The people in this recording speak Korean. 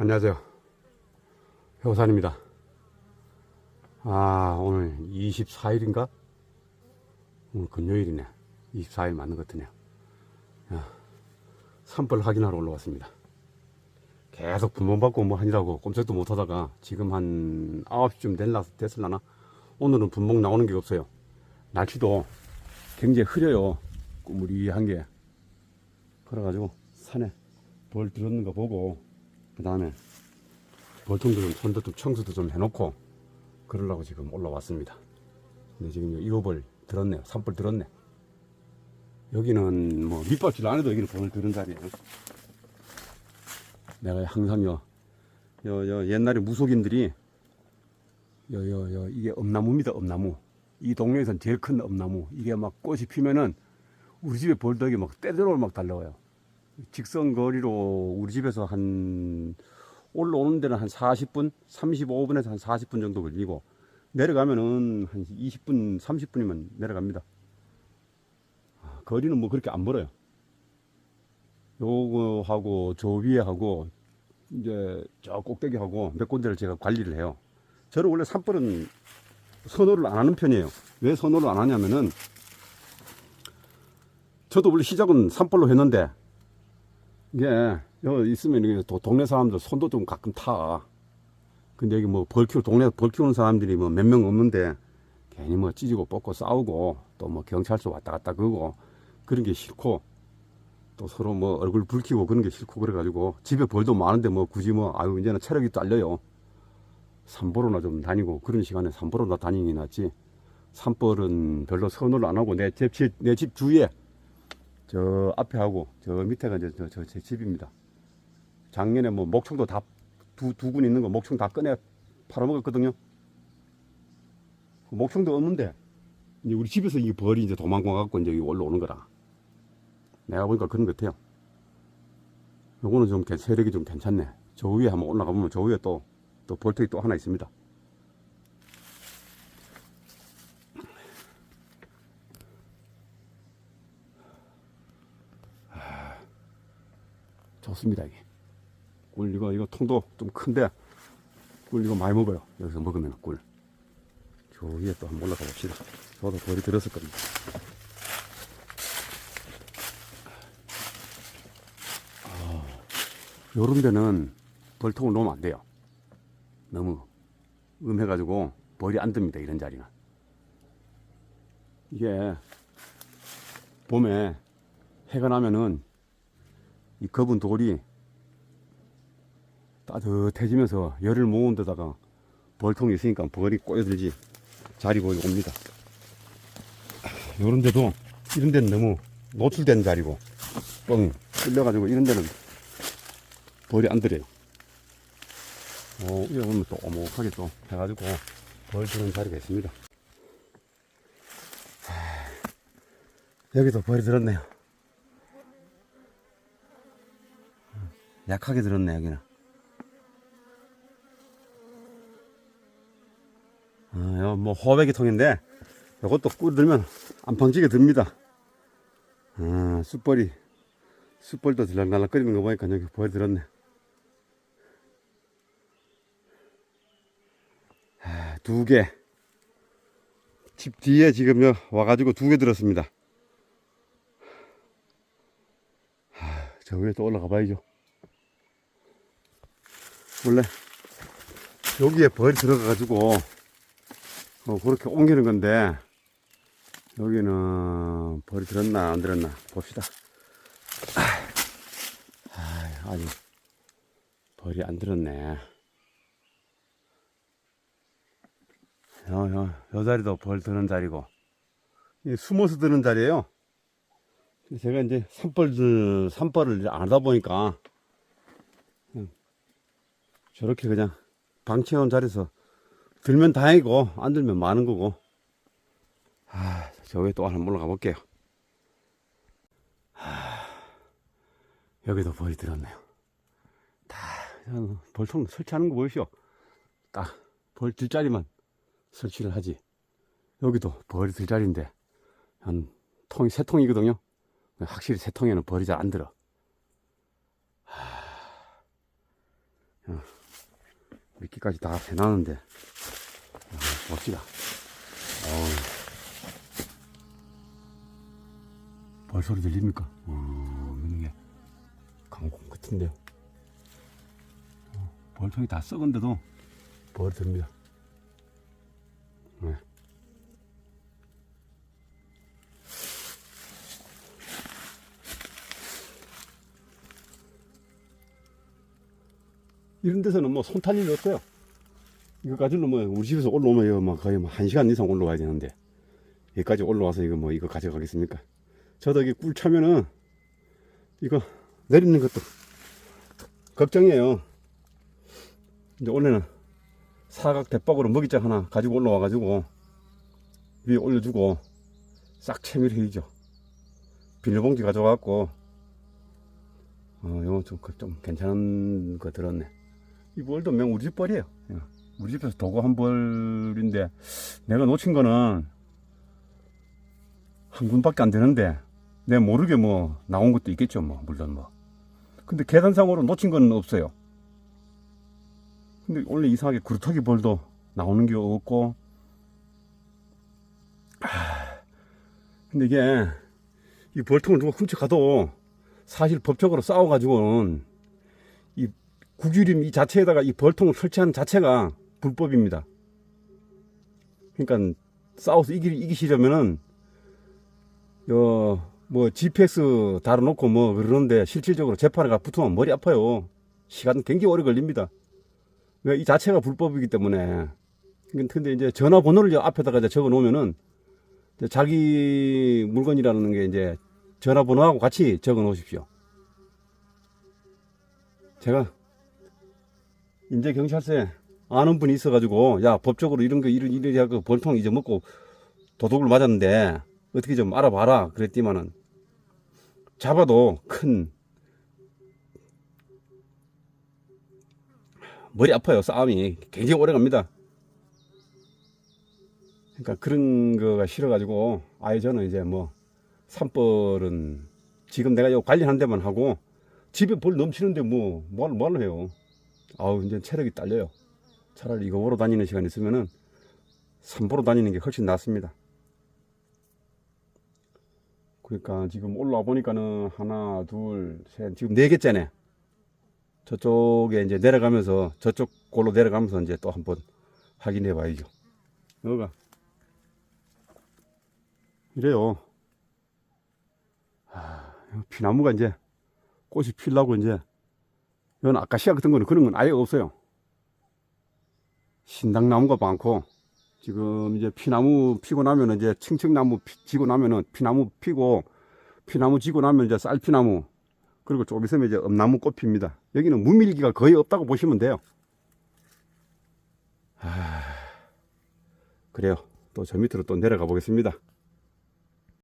안녕하세요. 효산입니다. 아, 오늘 24일인가? 오늘 금요일이네. 24일 맞는 것 같으네요. 야, 산불 확인하러 올라왔습니다. 계속 분봉받고 뭐 하느라고 꼼짝도 못 하다가 지금 한 9시쯤 될라, 됐을라나? 오늘은 분봉 나오는 게 없어요. 날씨도 굉장히 흐려요. 꾸무리한 게. 그래가지고 산에 벌 들었는 거 보고 그 다음에 벌통도 좀 손도 좀 청소도 좀 해놓고 그러려고 지금 올라왔습니다. 근데 지금 이호벌 들었네요. 산벌 들었네. 여기는 뭐 밑밥질 안 해도 여기는 벌 들은 자리예요. 내가 항상 요, 요, 요 옛날에 무속인들이 요, 요, 요, 이게 엄나무입니다. 엄나무. 이 동네에선 제일 큰 엄나무. 이게 막 꽃이 피면은 우리 집에 벌떡이 막 떼들어올 막 달려와요. 직선 거리로 우리 집에서 한 올라오는 데는 한 40분, 35분에서 한 40분 정도 걸리고 내려가면은 한 20분, 30분이면 내려갑니다. 아, 거리는 뭐 그렇게 안 멀어요. 요거 하고 저 위에 하고 이제 저 꼭대기 하고 몇 군데를 제가 관리를 해요. 저는 원래 산불은 선호를 안 하는 편이에요. 왜 선호를 안 하냐면은 저도 원래 시작은 산불로 했는데 이게 여기 있으면 이게 또 동네 사람들 손도 좀 가끔 타. 근데 여기 뭐 벌 키우 동네 벌 키우는 사람들이 뭐 몇 명 없는데 괜히 뭐 찢고 뽑고 싸우고 또 뭐 경찰서 왔다 갔다 그러고 그런 게 싫고 또 서로 뭐 얼굴 붉히고 그런 게 싫고 그래가지고 집에 벌도 많은데 뭐 굳이 뭐 아유 이제는 체력이 딸려요. 산보로나 좀 다니고 그런 시간에 산보로나 다니는 게 낫지. 산벌은 별로 선호를 안 하고 내 집 내 집 주위에 저 앞에 하고 저 밑에가 이제 저, 저 제 집입니다. 작년에 뭐 목청도 다 두 두군 있는 거 목청 다 꺼내 팔아먹었거든요. 그 목청도 없는데 이제 우리 집에서 이 벌이 이제 도망가 갖고 이제 올라오는 거라. 내가 보니까 그런 것 같아요. 요거는 좀 괜- 세력이 좀 괜찮네. 저 위에 한번 올라가 보면 저 위에 또 또 벌통이 또 하나 있습니다. 좋습니다 이게. 꿀 이거 이거 통도 좀 큰데 꿀 이거 많이 먹어요. 여기서 먹으면 꿀. 저 위에 또 한번 올라가 봅시다. 저도 벌이 들었을 겁니다. 아, 요런 데는 벌통을 놓으면 안 돼요. 너무 음해가지고 벌이 안 듭니다 이런 자리는. 이게 봄에 해가 나면은 이 검은 돌이 따뜻해지면서 열을 모은 데다가 벌통이 있으니까 벌이 꼬여들지 자리 거기 옵니다. 요런 데도 이런 데는 너무 노출된 자리고 뻥 뚫려가지고 이런 데는 벌이 안 들어요. 어, 위에 오면 또 오목하게 또 해가지고 벌 드는 자리가 있습니다. 하, 여기도 벌이 들었네요. 약하게 들었네 여기는. 아, 요, 뭐 호백이 통인데 이것도 꿀 들면 안팡지게 듭니다. 아, 숯벌이 숯벌도 들락날락 거리는 거 보니까 여기 보여 들었네. 아, 두개. 집 뒤에 지금 요 와가지고 두 개 들었습니다. 아, 저 위에 또 올라가 봐야죠 원래 여기에 벌이 들어가가지고 어, 그렇게 옮기는 건데 여기는 벌이 들었나 안 들었나 봅시다. 아, 아직 벌이 안 들었네. 요, 요, 요 자리도 벌 드는 자리고 이 숨어서 드는 자리예요. 제가 이제 산벌 산벌을 안 하다 보니까 저렇게 그냥 방치해온 자리에서 들면 다행이고 안 들면 많은 거고. 아, 저 위에 또 하나 올라가 볼게요. 아, 여기도 벌이 들었네요. 다 벌통 설치하는 거 보이시오? 딱 벌 들자리만 설치를 하지. 여기도 벌이 들자리인데 한 통이 세 통이거든요. 확실히 세 통에는 벌이 잘 안 들어. 어, 미끼까지 다 해놨는데 아, 멋지다 어우. 벌 소리 들립니까? 어, 이런 게 강공 같은데요 어, 벌통이 다 썩은데도 벌 듭니다 네. 이런 데서는 뭐 손탈 일이 없어요. 이거 가지고 뭐 우리 집에서 올라오면 이거 뭐 거의 뭐한 시간 이상 올라와야 되는데 여기까지 올라와서 이거 뭐 이거 가져가겠습니까? 저도 여기 꿀 차면은 이거 내리는 것도 걱정이에요. 이제 원래는 사각 대박으로 먹이장 하나 가지고 올라와 가지고 위에 올려주고 싹 채미를 해야죠. 비닐봉지 가져와갖고 어, 이거 좀, 그- 좀 괜찮은 거 들었네. 이 벌도 명 우리 집 벌이에요. 예. 우리 집에서 도구 한 벌인데 내가 놓친 거는 한 군밖에 안 되는데 내가 모르게 뭐 나온 것도 있겠죠. 뭐 물론 뭐. 근데 계산상으로 놓친 건 없어요. 근데 원래 이상하게 구루터기 벌도 나오는 게 없고 하, 근데 이게 이 벌통을 누가 훔쳐가도 사실 법적으로 싸워가지고는 이 국유림 이 자체에다가 이 벌통을 설치하는 자체가 불법입니다. 그러니까 싸워서 이기, 이기시려면은 뭐 GPS 달아놓고 뭐 그러는데 실질적으로 재판에 가 붙으면 머리 아파요. 시간 굉장히 오래 걸립니다. 왜 이 자체가 불법이기 때문에. 근데 이제 전화번호를 앞에다가 이제 적어 놓으면은 자기 물건이라는 게 이제 전화번호하고 같이 적어 놓으십시오. 제가 인제 경찰서에 아는 분이 있어가지고 야 법적으로 이런 거 이런 일이 하고 벌통 잊어먹고 도둑을 맞았는데 어떻게 좀 알아봐라 그랬더니만은 잡아도 큰 머리 아파요 싸움이 굉장히 오래 갑니다. 그러니까 그런 거가 싫어가지고 아예 저는 이제 뭐 산벌은 지금 내가 요 관리하는 데만 하고 집에 벌 넘치는데 뭐 뭐하러 뭐하러 해요. 아우 이제 체력이 딸려요. 차라리 이거 보러 다니는 시간 있으면은 산보러 다니는 게 훨씬 낫습니다. 그러니까 지금 올라와 보니까는 하나, 둘, 셋, 지금 네 개째네. 저쪽에 이제 내려가면서 저쪽 골로 내려가면서 이제 또 한번 확인해 봐야죠. 여기가 이래요. 아, 피나무가 이제 꽃이 피려고 이제 이건 아카시아 같은 거는 그런 건 아예 없어요. 신당나무가 많고 지금 이제 피나무 피고 나면 이제 층층나무 피- 지고 나면은 피나무 피고 피나무 지고 나면 이제 쌀피나무 그리고 좀 있으면 이제 엄나무 꽃 핍니다. 여기는 무밀기가 거의 없다고 보시면 돼요. 아, 그래요. 또 저 밑으로 또 내려가 보겠습니다.